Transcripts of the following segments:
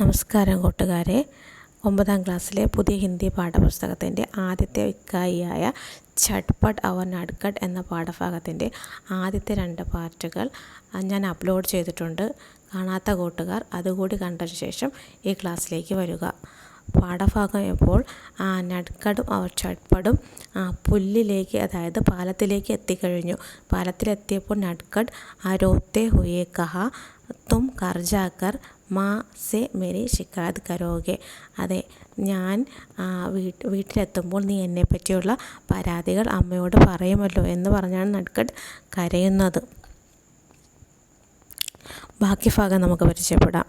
നമസ്കാരം കൂട്ടുകാരെ. ഒമ്പതാം ക്ലാസ്സിലെ പുതിയ ഹിന്ദി പാഠപുസ്തകത്തിന്റെ ആദ്യത്തെ ഇക്കായിയായ ഛട്ട്പട്ട് അവർ നടുക്കട്ട് എന്ന പാഠഭാഗത്തിന്റെ ആദ്യത്തെ രണ്ട് പാർട്ടുകൾ ഞാൻ അപ്ലോഡ് ചെയ്തിട്ടുണ്ട്. കാണാത്ത കൂട്ടുകാർ അതുകൂടി കണ്ടതിന് ശേഷം ഈ ക്ലാസ്സിലേക്ക് വരിക. പാഠഭാഗം ഇപ്പോൾ നടുക്കടും ചട്പടും പുല്ലിലേക്ക് അതായത് പാലത്തിലേക്ക് എത്തിക്കഴിഞ്ഞു. പാലത്തിലെത്തിയപ്പോൾ നട്കട് ആരോത്തെ ഹുയെ കഹ തും കർ ജാക്കർ മാ സെ മേരി ശിക്കാത് കരോഗെ. അതെ ഞാൻ വീട്ട് വീട്ടിലെത്തുമ്പോൾ നീ എന്നെ പറ്റിയുള്ള പരാതികൾ അമ്മയോട് പറയുമല്ലോ എന്ന് പറഞ്ഞാണ് നട്കട് കരയുന്നത്. ബാക്കി ഭാഗം നമുക്ക് പരിചയപ്പെടാം.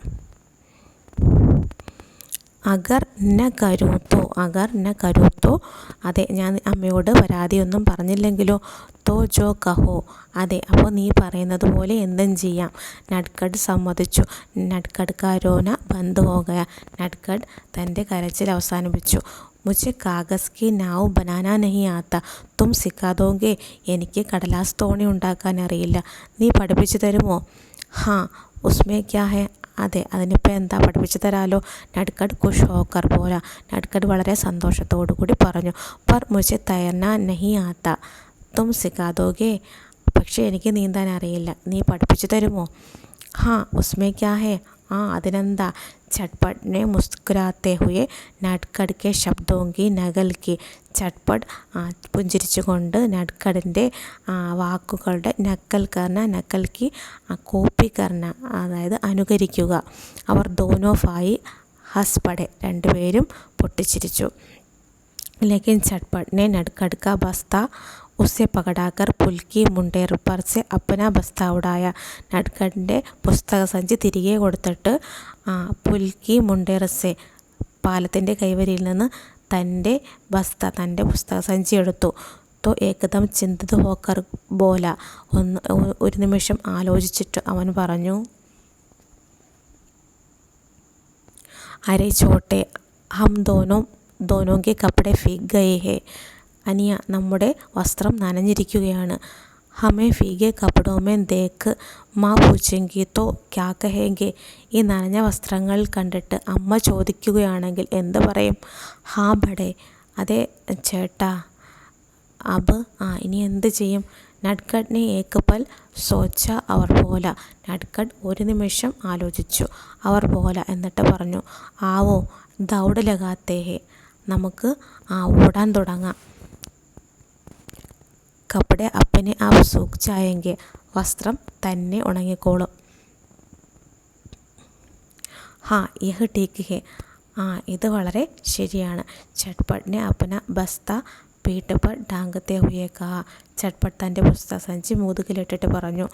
അഗർ ന കരുത്തോ അഗർ ന കരുത്തോ. അതെ ഞാൻ അമ്മയോട് പരാതിയൊന്നും പറഞ്ഞില്ലെങ്കിലോ? തോ ജോ കഹോ. അതെ അപ്പോൾ നീ പറയുന്നത് പോലെ എന്തും ചെയ്യാം. നട്കഡ് സമ്മതിച്ചു. നട്കഡ് കരോന ബന്ദ് ഹോകയ. നട്കഡ് തന്റെ കരച്ചിൽ അവസാനിപ്പിച്ചു. മുझे കാഗസ് കി നാവ് ബനാന നഹി ആത്ത. തും സിക്കാതോങ്കെ എനിക്ക് കടലാസ് തോണി ഉണ്ടാക്കാൻ അറിയില്ല. നീ പഠിപ്പിച്ചു തരുമോ? ഹാ ഉസ്മേ അതെ അതിനിപ്പോൾ എന്താ പഠിപ്പിച്ചു തരാമല്ലോ നടുക്കട് ഹോക്കർ പോല നടുക്കട് വളരെ സന്തോഷത്തോടു കൂടി പറഞ്ഞു. പർ മുझे തയർന്ന നഹി ആത്ത തും സിക്കാതോഗേ പക്ഷേ എനിക്ക് നീന്താൻ അറിയില്ല നീ പഠിപ്പിച്ചു തരുമോ? ഹാ ഉസ്മേ ക്യാ ഹേ? ആ അതിനെന്താ? ചട്പട്ടിനെ മുസ്കുരാത്തേ ഹുയെ നട്കടിക്കെ ശബ്ദോങ്കി നകൽക്കി. ചട്പട്ട് പുഞ്ചിരിച്ചുകൊണ്ട് നട്കടിന്റെ വാക്കുകളുടെ നക്കൽ കർണ നക്കൽക്കി കോപ്പി കർണ അതായത് അനുകരിക്കുക. അവർ ദോനോഫായി ഹസ്പടെ രണ്ടുപേരും പൊട്ടിച്ചിരിച്ചു. ലേക്കിൻ ചട്പട്ടിനെ നടുക്കടുക്ക ബസ്ത उसे पकड़ाकर पुल की मुंडेर पर से अपना ബസ്ത ഉടായ നട്കഡിൻ്റെ പുസ്തക സഞ്ചി തിരികെ കൊടുത്തിട്ട് പുൽക്കി മുണ്ടേറസെ പാലത്തിൻ്റെ കൈവരിയിൽ നിന്ന് തൻ്റെ ബസ്ത തൻ്റെ പുസ്തക സഞ്ചി എടുത്തു തോ ഏകദം ചിന്തിത് ഹോക്കർ ബോല ഒന്ന് ഒരു നിമിഷം ആലോചിച്ചിട്ട് അവൻ പറഞ്ഞു അരെ ചോട്ടെ ഹം ദോനോ ദോനോങ്കെ കപ്പടെ ഫീക് ഗയേ ഹേ അനിയ നമ്മുടെ വസ്ത്രം നനഞ്ഞിരിക്കുകയാണ്. ഹമേ ഫീഗെ കപടോമേൻ ദേക്ക് മാ പൂച്ചെങ്കി തോ ക്യാ കഹേങ്കെ ഈ നനഞ്ഞ വസ്ത്രങ്ങൾ കണ്ടിട്ട് അമ്മ ചോദിക്കുകയാണെങ്കിൽ എന്ത് പറയും? ഹാ ബടെ അതെ ചേട്ടാ. അബ് ആ ഇനി എന്ത് ചെയ്യും? നട്കഡിനെ ഏക്കപ്പൽ സോച്ച അവർ പോല. നട്കഡ് ഒരു നിമിഷം ആലോചിച്ചു. അവർ പോല എന്നിട്ട് പറഞ്ഞു ആവോ ദൗഡ് നമുക്ക് ആ ഓടാൻ തുടങ്ങാം. കപ്പടെ അപ്പനെ ആ സൂക്ക് ചായെങ്കിൽ വസ്ത്രം തന്നെ ഉണങ്ങിക്കോളും. ഹാ യഹ് ടീക്ക് ഹെ ആ ഇത് വളരെ ശരിയാണ്. ചട്പട്ടിനെ അപ്പന ബസ്ത പീട്ട് പർ ഡാങ്കത്തെ ഹുയെ കാ ചട്പട്ട് തന്റെ പുസ്തക സഞ്ചി മുതുകിലിട്ടിട്ട് പറഞ്ഞു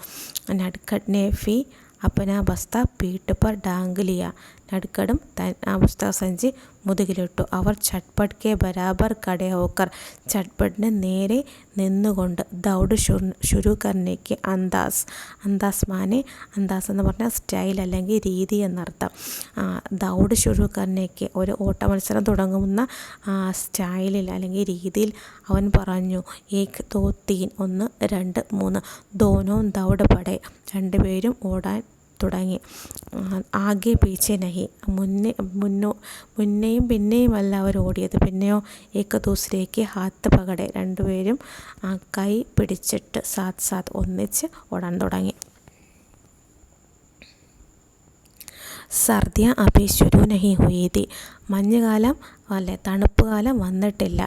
നട്കട്നെ ഫി അപ്പന ബസ്ത പീട്ട് പർ ഡാങ്ക് ലിയ നടുക്കടും ആ സഞ്ചി മുതുകിലിട്ടു. അവർ ചട്പട്ട് കെ ബരാബർ കടേ ഹോക്കർ ചട്പട്ടിന് നേരെ നിന്നുകൊണ്ട് ദൗഡ് ഷുരു കർണിക്ക് അന്താസ്. അന്താസ് മാനെ അന്താസ് എന്ന് പറഞ്ഞാൽ സ്റ്റൈൽ അല്ലെങ്കിൽ രീതി എന്നർത്ഥം. ദൗഡ് ഷുരു കർണിക്ക് ഒരു ഓട്ടമത്സരം തുടങ്ങുന്ന സ്റ്റൈലിൽ അല്ലെങ്കിൽ രീതിയിൽ അവൻ പറഞ്ഞു ഏക് ദോ തീൻ ഒന്ന് രണ്ട് മൂന്ന്. ദോനോ ദൗഡ് പടേ. രണ്ടുപേരും ഓടാൻ തുടങ്ങി. ആകെ പീച്ചെ നഹി. മുന്നേ മുന്നോ മുന്നെയും പിന്നെയുമല്ല അവർ ഓടിയത്. പിന്നെയോ ഏക ദൂസരേക്ക് ഹാത്ത് പകടെ രണ്ടുപേരും കൈ പിടിച്ചിട്ട് സാത്ത് സാത്ത് ഒന്നിച്ച് ഓടാൻ തുടങ്ങി. സർദിയ അഭി നഹി ഹുയി മഞ്ഞുകാലം അല്ലെ തണുപ്പ് കാലം വന്നിട്ടില്ല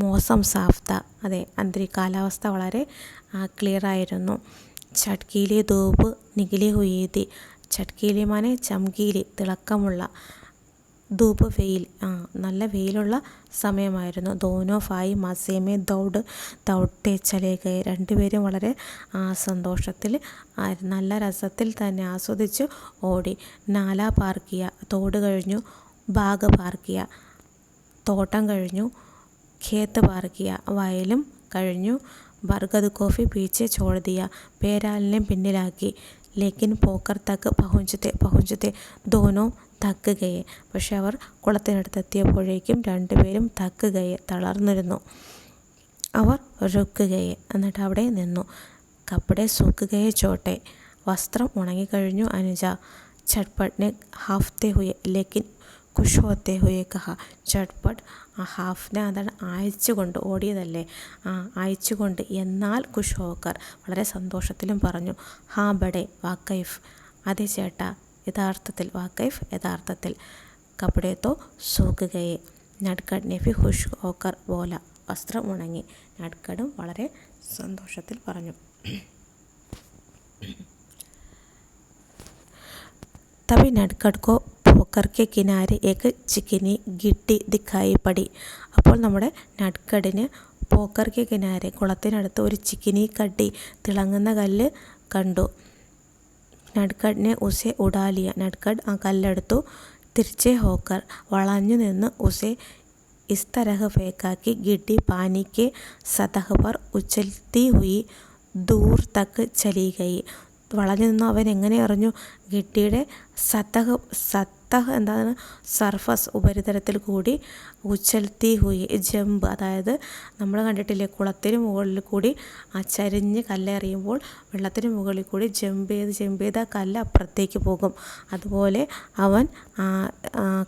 മോസം സാഫ്ത അതെ അന്തരീ കാലാവസ്ഥ വളരെ ക്ലിയറായിരുന്നു ചട്കീലി ദോബ് നികിലി ഹുയേതി. ചട്കീലി മാനെ ചംകീലി തിളക്കമുള്ള ധൂപ് വെയിൽ. ആ നല്ല വെയിലുള്ള സമയമായിരുന്നു. ദോനോ ഫായി മസേമേ ദൗഡ് ദൗട്ടെ ചലേക രണ്ടുപേരും വളരെ സന്തോഷത്തിൽ നല്ല രസത്തിൽ തന്നെ ആസ്വദിച്ച് ഓടി. നാല പാർക്കിയ തോട് കഴിഞ്ഞു ബാഗ് പാർക്കിയ തോട്ടം കഴിഞ്ഞു ഖേത്ത് പാർക്കിയ വയലും കഴിഞ്ഞു ബർഗദ് കോഫി पीछे ചോഴതിയ പേരാലിനെ പിന്നിലാക്കി. ലേക്കിൻ പോക്കർ തക്ക് പഹുഞ്ചത്തെ പഹുഞ്ചത്തെ ദോനോ തക്ക് ഗയെ പക്ഷെ അവർ കുളത്തിനടുത്തെത്തിയപ്പോഴേക്കും രണ്ടുപേരും തക്ക് ഗയെ തളർന്നിരുന്നു. അവർ രുക്കുകയെ എന്നിട്ട് അവിടെ നിന്നു. കപ്പടെ സൂക്കുകയെ ചോട്ടെ. വസ്ത്രം ഉണങ്ങിക്കഴിഞ്ഞു അനുജ. ചട്ട്പട്നെ ഹാഫ് തെ ഹുയെ ലേക്കിൻ ഖുഷ് ഹോത്തെ ഹുയെ കഹ ചട്പട്ട് ആ ഹാഫിനെ അതാണ് അയച്ചുകൊണ്ട് ഓടിയതല്ലേ ആ അയച്ചുകൊണ്ട് എന്നാൽ ഖുഷ് ഹോക്കർ വളരെ സന്തോഷത്തിലും പറഞ്ഞു ഹാ ബഡെ വാക്കൈഫ് അതെ ചേട്ടാ യഥാർത്ഥത്തിൽ വാക്കൈഫ് യഥാർത്ഥത്തിൽ കപടെ തോ സൂക്ക് ഗയെ നട്കഡ് നെഫി ഖുഷ് ഹോക്കർ ബോല വസ്ത്രം ഉണങ്ങി നട്കഡും വളരെ സന്തോഷത്തിൽ പറഞ്ഞു तभी नटखट को പോക്കർ കെ കിനാരെ ഏക്ക് ചിക്കിനി ഗിട്ടി ദിക്കായി പടി അപ്പോൾ നമ്മുടെ നട്കടിന് പോക്കർ കെ കിനാരെ കുളത്തിനടുത്ത് ഒരു ചിക്കിനി കട്ടി തിളങ്ങുന്ന കല്ല് കണ്ടു നട്കഡിനെ ഉസെ ഉടാലിയ നട്കഡ് ആ കല്ലെടുത്തു തിരിച്ചേ ഹോക്കർ വളഞ്ഞു നിന്ന് ഉസെ इस तरह फेंका कि गिड्डी पानी के सतह पर उछलती हुई दूर तक चली गई വളഞ്ഞു നിന്നു അവൻ എങ്ങനെ അറിഞ്ഞു ഗിട്ടിയുടെ സത്തഹ് സത്തഹ് എന്താണ് സർഫസ് ഉപരിതലത്തിൽ കൂടി ഉച്ചൽത്തി ഹുയി ജമ്പ് അതായത് നമ്മൾ കണ്ടിട്ടില്ലേ കുളത്തിന് മുകളിൽ കൂടി ആ ചരിഞ്ഞ് കല്ലെറിയുമ്പോൾ വെള്ളത്തിന് മുകളിൽ കൂടി ജമ്പ് ചെയ്ത് ജമ്പ് ചെയ്ത് ആ കല്ല് അപ്പുറത്തേക്ക് പോകും. അതുപോലെ അവൻ ആ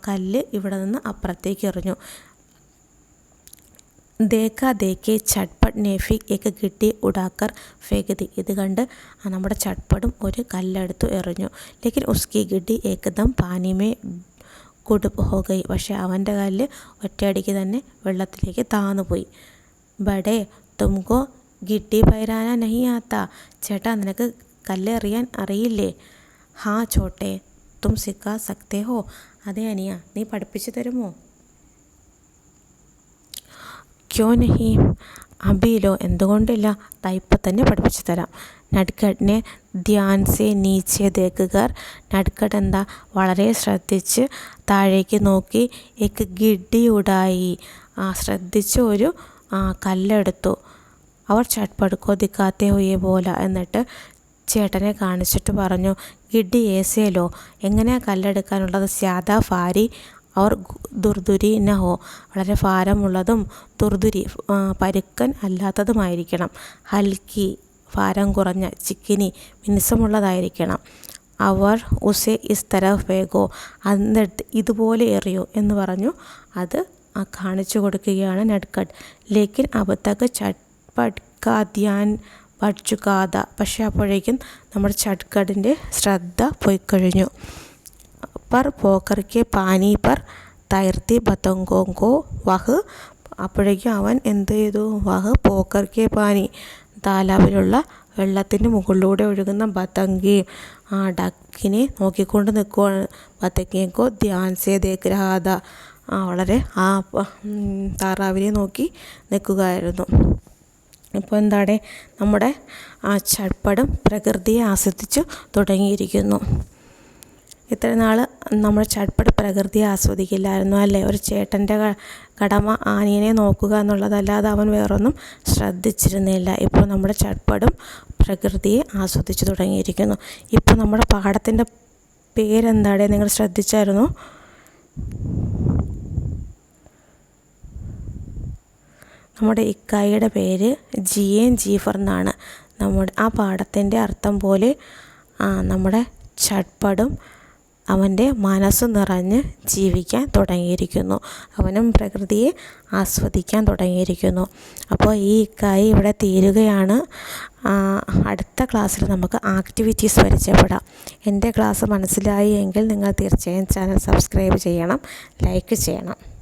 കല്ല് ഇവിടെ നിന്ന് അപ്പുറത്തേക്ക് എറിഞ്ഞു. ദേഖാ ദേക്കെ ചട്പട്ട് നേഫി ഏക്ക് കിട്ടി ഉടാക്കർ ഫേഗതി. ഇത് കണ്ട് നമ്മുടെ ചട്പടും ഒരു കല്ലെടുത്തു എറിഞ്ഞു. ലേക്കിൻ ഉസ്കി ഗിഡി ഏകദം പാനിമേ കുടുപ്പ് ഹോഗൈ പക്ഷേ അവന്റെ കല്ല് ഒറ്റയടിക്ക് തന്നെ വെള്ളത്തിലേക്ക് താന്നുപോയി ബഡേ തുംകോ ഗിട്ടി പൈരാന നഹി ആത്ത. ചേട്ടാ നിനക്ക് കല്ല് എറിയാൻ അറിയില്ലേ? ഹാ ചോട്ടെ തും സിക്കാ സക്തേ ഹോ. അതെ അനിയ നീ പഠിപ്പിച്ചു തരുമോ? ക്യോ നഹി അബിയിലോ എന്തുകൊണ്ടില്ല ഇപ്പം തന്നെ പഠിപ്പിച്ചു തരാം. നടുക്കട്ടിനെ ധ്യാൻസെ നീച്ചെ ദേക്കുകാർ നട്കട്ട് എന്താ? വളരെ ശ്രദ്ധിച്ച് താഴേക്ക് നോക്കി എക്ക് ഗിഡിയുടായി. ആ ശ്രദ്ധിച്ച് ഒരു കല്ലെടുത്തു. അവർ ചട്പടുക്കോ ദിക്കാത്തേ ഹുയെ പോല എന്നിട്ട് ചേട്ടനെ കാണിച്ചിട്ട് പറഞ്ഞു ഗിഡി ഏസേലോ എങ്ങനെയാണ് കല്ലെടുക്കാനുള്ളത്? സ്യാദ ഫാരി അവർ ദുർദുരി നഹോ വളരെ ഭാരമുള്ളതും ദുർദുരി പരുക്കൻ അല്ലാത്തതുമായിരിക്കണം. ഹൽക്കി ഭാരം കുറഞ്ഞ ചിക്കിനി മിനുസമുള്ളതായിരിക്കണം. അവർ ഉസെ ഇസ് തരഫ് വേഗോ എന്നിട്ട് ഇതുപോലെ എറിയോ എന്ന് പറഞ്ഞു അത് കാണിച്ചു കൊടുക്കുകയാണ് നെഡ്കട്ട് ലേക്കിൻ അബദ്ധക്ക് ചട്പട്ട് പഠിച്ചു കാത പക്ഷെ അപ്പോഴേക്കും നമ്മുടെ ചട്കടിന്റെ ശ്രദ്ധ പോയിക്കഴിഞ്ഞു. पर കെ പാനി പർ തൈർത്തി ബത്തങ്കോങ്കോ വഹ്. അപ്പോഴേക്കും അവൻ എന്ത് ചെയ്തു? വഹ് പോക്കർ കെ പാനി. താലാവിലുള്ള വെള്ളത്തിന്റെ മുകളിലൂടെ ഒഴുകുന്ന ബത്തങ്കയും ആ ഡക്കിനെ നോക്കിക്കൊണ്ട് നിൽക്കുവാണ് ബത്തങ്കേക്കോ ധ്യാൻസേ ആ വളരെ ആ താറാവിനെ നോക്കി നിൽക്കുകയായിരുന്നു. ഇപ്പോൾ എന്താണ്? നമ്മുടെ ആ ചട്പടും പ്രകൃതിയെ ആസ്വദിച്ചു തുടങ്ങിയിരിക്കുന്നു. ഇത്ര നാൾ നമ്മൾ ചട്പട് പ്രകൃതിയെ ആസ്വദിക്കില്ലായിരുന്നു അല്ലേ? ഒരു ചേട്ടന്റെ കടമ ആനിയനെ നോക്കുക എന്നുള്ളതല്ലാതെ അവൻ വേറൊന്നും ശ്രദ്ധിച്ചിരുന്നില്ല. ഇപ്പോൾ നമ്മുടെ ചട്പടും പ്രകൃതിയെ ആസ്വദിച്ചു തുടങ്ങിയിരിക്കുന്നു. ഇപ്പോൾ നമ്മുടെ പാഠത്തിന്റെ പേരെന്താണ് നിങ്ങൾ ശ്രദ്ധിച്ചായിരുന്നു? നമ്മുടെ ഇക്കായിയുടെ പേര് ജി എൻ ജീഫർ എന്നാണ്. നമ്മുടെ ആ പാഠത്തിന്റെ അർത്ഥം പോലെ നമ്മുടെ ചട്പടും അവന്റെ മനസ്സ് നിറഞ്ഞ് ജീവിക്കാൻ തുടങ്ങിയിരിക്കുന്നു. അവനും പ്രകൃതിയെ ആസ്വദിക്കാൻ തുടങ്ങിയിരിക്കുന്നു. അപ്പോൾ ഈ ഇക്കായി ഇവിടെ തീരുകയാണ്. അടുത്ത ക്ലാസ്സിൽ നമുക്ക് ആക്ടിവിറ്റീസ് പരിചയപ്പെടാം. എന്റെ ക്ലാസ് മനസ്സിലായി എങ്കിൽ നിങ്ങൾ തീർച്ചയായും ചാനൽ സബ്സ്ക്രൈബ് ചെയ്യണം ലൈക്ക് ചെയ്യണം.